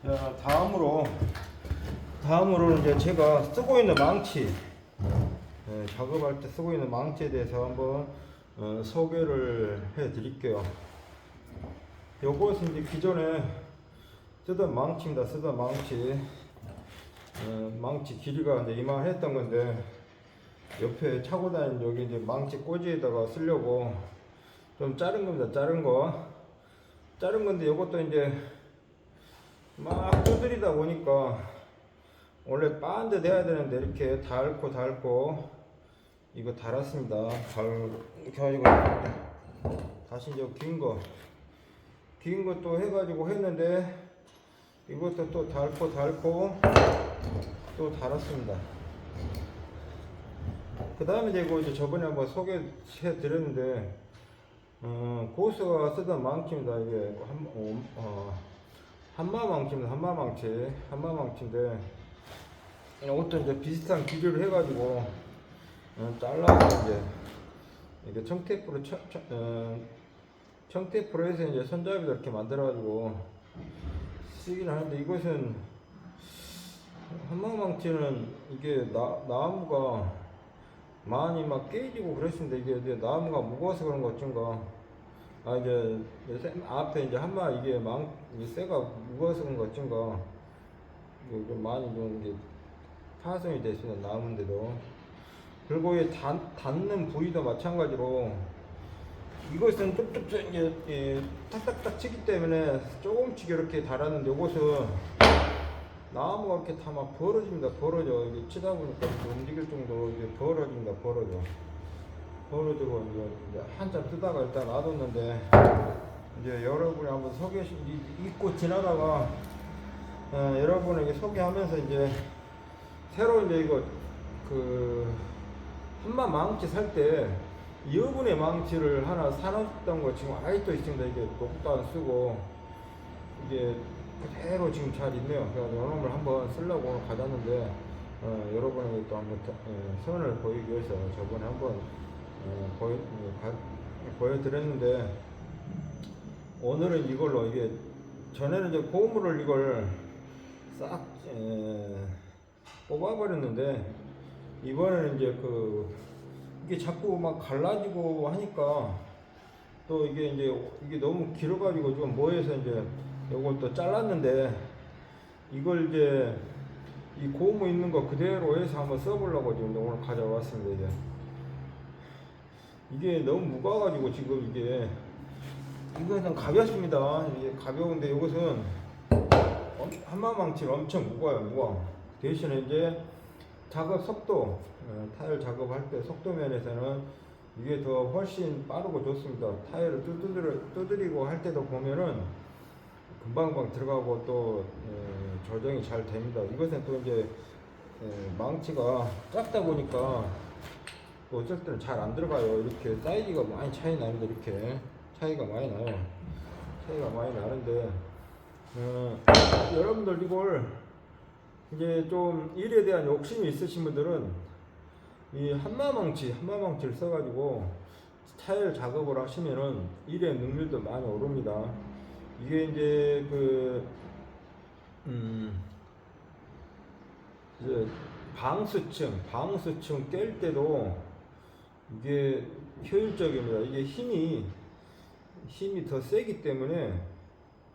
자, 다음으로 다음으로는 이제 제가 쓰고 있는 망치 예, 작업할 때 쓰고 있는 망치에 대해서 한번 어, 소개를 해 드릴게요. 요것은 이제 기존에 쓰던 망치입니다. 쓰던 망치. 어, 망치 길이가 이제 이만했던 건데 옆에 차고 다니는 여기 이제 망치 꽂이에다가 쓰려고 좀 자른 겁니다. 자른 거. 자른 건데 이것도 이제 막 두드리다 보니까 원래 반대 돼야 되는데 이렇게 닳고 닳고 이거 달았습니다. 달 이렇게 가지고 다시 이제 긴 거, 긴 것도 해가지고 했는데 이것도 또 닳고 닳고 또 달았습니다. 그 다음에 이제 저번에 한번 소개해 드렸는데 어, 고수가 쓰던 망치입니다. 이게 한, 어, 어, 한마망치입니다. 한마망치. 한마망치인데, 이것도 이제 비슷한 기류를 해가지고, 어, 잘라서 이제, 이게 청테이프로, 청, 청, 어, 청테이프로 해서 이제 손잡이도 이렇게 만들어가지고, 쓰긴 하는데, 이것은, 한마망치는 이게 나, 나무가 많이 막 깨지고 그랬습니다. 이게 나무가 무거워서 그런 것 같은가. 아 이제 세- 앞에 이제 한마 이게 망 쇠가 무거워서 그런 것 같은가. 이게 좀 많이 좀 이게 파손이 됐습니다. 나무인데도. 그리고 이 닿, 닿는 부위도 마찬가지로 이것은 뚝뚝 이제 예, 탁탁탁 치기 때문에 조금씩 이렇게 달았는데 이것은 나무가 이렇게 다 막 벌어집니다. 벌어져. 이게 치다 보니까 움직일 정도로 이게 벌어집니다. 벌어져. 벌어지고 이제, 한참 뜨다가 일단 놔뒀는데 이제 여러분이 한번 소개 이- 잊고 지나다가 어, 여러분에게 소개하면서 이제 새로 이제 이거 그 한마 망치 살 때 여분의 망치를 하나 사놨던 거 지금 아직도 있습니다. 이게 녹도 안 쓰고 이게 그대로 지금 잘 있네요. 그래서 이놈을 한번 쓰려고 오늘 가져왔는데 어, 여러분에게 또 한번 더, 예, 선을 보이기 위해서 저번에 한번 어, 보여, 어, 가- 보여드렸는데 오늘은 이걸로 이게 전에는 이제 고무를 이걸 싹 에, 뽑아버렸는데 이번에는 이제 그 이게 자꾸 막 갈라지고 하니까 또 이게 이제 이게 너무 길어가지고 좀 뭐해서 이제 요걸 또 잘랐는데 이걸 이제 이 고무 있는 거 그대로 해서 한번 써보려고 지금 오늘 가져왔습니다 이제 이게 너무 무거워가지고 지금 이게 이거는 가볍습니다. 이게 가벼운데 이것은 엄- 한마망치는 엄청 무거워요 무거워. 대신에 이제 작업 속도 어, 타일 작업할 때 속도 면에서는 이게 더 훨씬 빠르고 좋습니다. 타일을 두드려, 두드리고 할 때도 보면은 금방금방 들어가고 또 에, 조정이 잘 됩니다. 이것은 또 이제 에, 망치가 작다 보니까 또 어쩔 때는 잘 안 들어가요. 이렇게 사이즈가 많이 차이 나는데 이렇게 차이가 많이 나요. 차이가 많이 나는데 어, 여러분들 이걸 이제 좀 일에 대한 욕심이 있으신 분들은 이 한마망치 한마망치를 써가지고 타일 작업을 하시면은 일의 능률도 많이 오릅니다. 이게 이제 그, 음, 이제 방수층, 방수층 깰 때도 이게 효율적입니다. 이게 힘이, 힘이 더 세기 때문에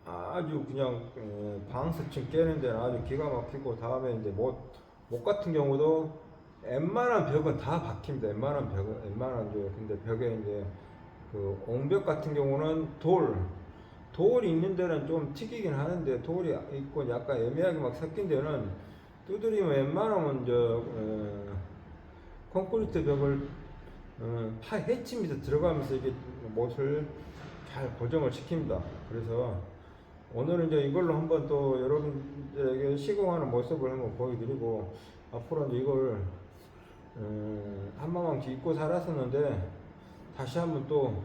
아주 그냥 에, 방수층 깨는 데는 아주 기가 막히고 다음에 이제 못, 못 같은 경우도 웬만한 벽은 다 박힙니다. 웬만한 벽은, 웬만한 게. 근데 벽에 이제 그 옹벽 같은 경우는 돌, 돌이 있는 데는 좀 튀기긴 하는데 돌이 있고 약간 애매하게 막 섞인 데는 두드리면 웬만하면 저 어, 콘크리트 벽을 어, 파 해치면서 들어가면서 이게 못을 잘 고정을 시킵니다. 그래서 오늘은 이제 이걸로 한번 또 여러분들에게 시공하는 모습을 한번 보여드리고 앞으로 이제 이걸 어, 한마망치 입고 살았었는데 다시 한번 또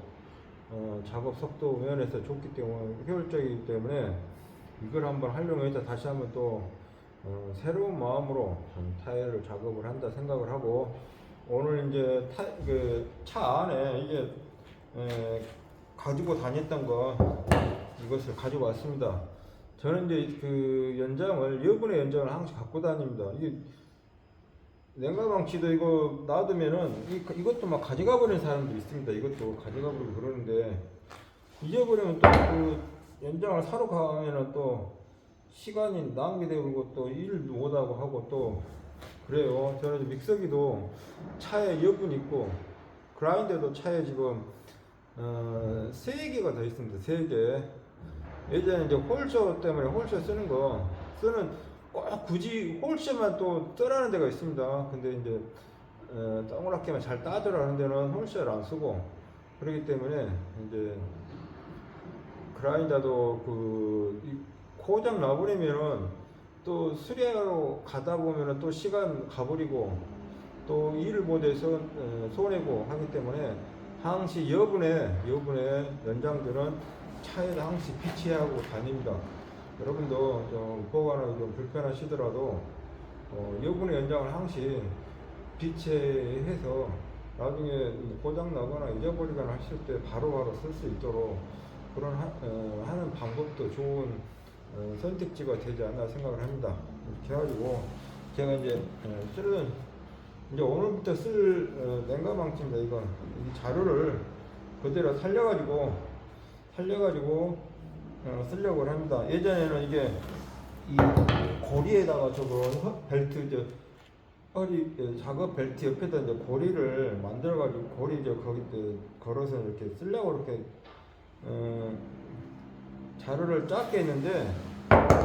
어, 작업 속도 면에서 좋기 때문에 효율적이기 때문에 이걸 한번 활용해서 다시 한번 또 어, 새로운 마음으로 좀 타일을 작업을 한다 생각을 하고 오늘 이제 타, 그 차 안에 이게 에, 가지고 다녔던 거 이것을 가지고 왔습니다. 저는 이제 그 연장을 여분의 연장을 항상 갖고 다닙니다. 이게 냉각망치도 이거 놔두면은 이, 이것도 막 가져가 버리는 사람도 있습니다. 이것도 가져가 버리고 그러는데 잊어버리면 또 그 연장을 사러 가면은 또 시간이 낭비되고 또 일도 못하고 하고 또 그래요. 저는 믹서기도 차에 여분 있고 그라인더도 차에 지금 어, 세 개가 더 있습니다. 세 개. 예전에 이제 홀쇼 때문에 홀쇼 쓰는 거 쓰는 꼭 굳이 홀쇼만 또 뜨라는 데가 있습니다. 근데 이제 어, 동그랗게만 잘 따더라는 데는 홀쇼를 안 쓰고 그렇기 때문에 이제 그라인더도 그이 고장 나버리면은 또 수리하러 가다 보면은 또 시간 가버리고 또 일을 못해서 어, 손해고 하기 때문에 항시 여분의 여분의 연장들은 차에다 항시 비치하고 다닙니다. 여러분도 좀 보관하기 좀 불편하시더라도 어, 여분의 연장을 항시 비치해서 나중에 고장 나거나 잊어버리거나 하실 때 바로바로 쓸 수 있도록 그런 하, 어, 하는 방법도 좋은 어, 선택지가 되지 않나 생각을 합니다. 이렇게 해가지고 제가 이제 어, 쓰는 이제 오늘부터 쓸 어, 냉각망치입니다. 이건 이 자료를 그대로 살려가지고 살려가지고 어, 쓰려고 합니다. 예전에는 이게 이 고리에다가 저거 허- 벨트 저 허리 그 작업 벨트 옆에다 이제 고리를 만들어가지고 고리 저 거기 그 걸어서 이렇게 쓰려고 이렇게 어, 자루를 작게 했는데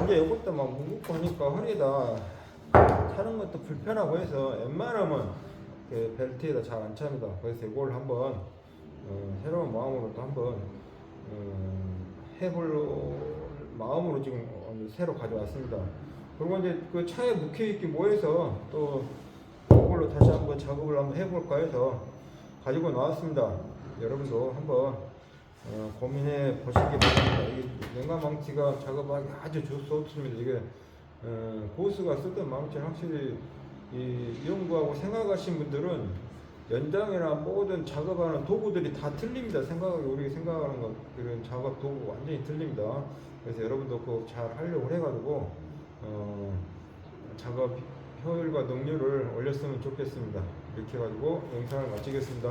이제 이것도 막 무겁고 하니까 허리에다 차는 것도 불편하고 해서 웬만하면 그 벨트에다 잘 안 찹니다. 그래서 이걸 한번 어, 새로운 마음으로 또 한번 어, 해볼 마음으로 지금 어, 새로 가져왔습니다. 그리고 이제 그 차에 묵혀 있기 뭐해서 또 이걸로 다시 한번 작업을 한번 해볼까 해서 가지고 나왔습니다. 여러분도 한번 어, 고민해 보시기 바랍니다. 이 냉각망치가 작업하기 아주 좋, 좋습니다. 이게 어, 고수가 쓰던 망치는 확실히 이 연구하고 생각하신 분들은 연장이나 모든 작업하는 도구들이 다 틀립니다. 생각하기 우리 생각하는 것 그런 작업 도구 완전히 틀립니다. 그래서 여러분도 그거 잘 하려고 해가지고 어, 작업 효율과 능률을 올렸으면 좋겠습니다. 이렇게 해가지고 영상을 마치겠습니다.